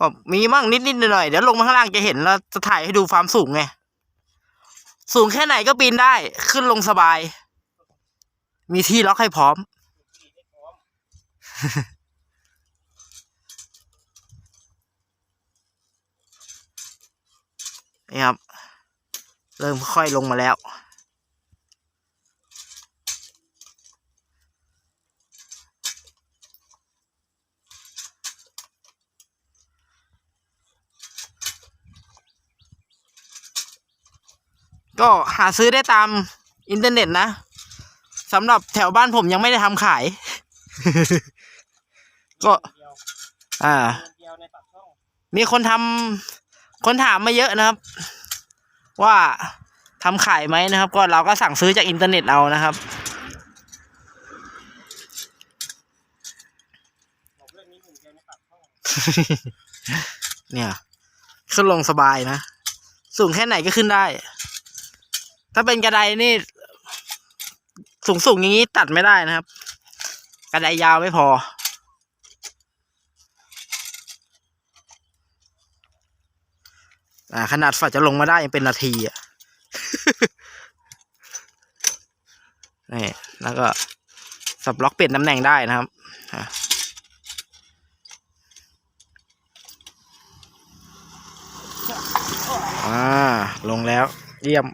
ก็มีมั่งนิดนิดหน่อยเดี๋ยวลงมาข้างล่างจะเห็นแล้วจะถ่ายให้ดูความสูงไง สูงแค่ไหนก็ปีนได้ ขึ้นลงสบาย มีที่ล็อกให้พร้อม นี่ครับ เริ่มค่อยลงมาแล้ว ก็หาซื้อได้ตามอินเทอร์เน็ตนะสำหรับแถวบ้านผมยังไม่ได้ทำขาย ก็ อ่า มีคนทำคนถามมาเยอะนะครับ ว่าทำขายไหมนะครับ ก็เราก็สั่งซื้อจากอินเทอร์เน็ตเอานะครับเนี่ย ขึ้นลงสบายนะ สูงแค่ไหนก็ขึ้นได้ ถ้าเป็นกระไดนี่ สูงสูงๆอย่างนี้ตัดไม่ได้นะครับ กระไดยาวไม่พอ อ่า ขนาดฝ่าจะลงมาได้ยังเป็นนาทีอะนี่แล้วก็สับล็อกเปลี่ยนตำแหน่งได้นะครับอะอ่าลงแล้ว เยี่ยม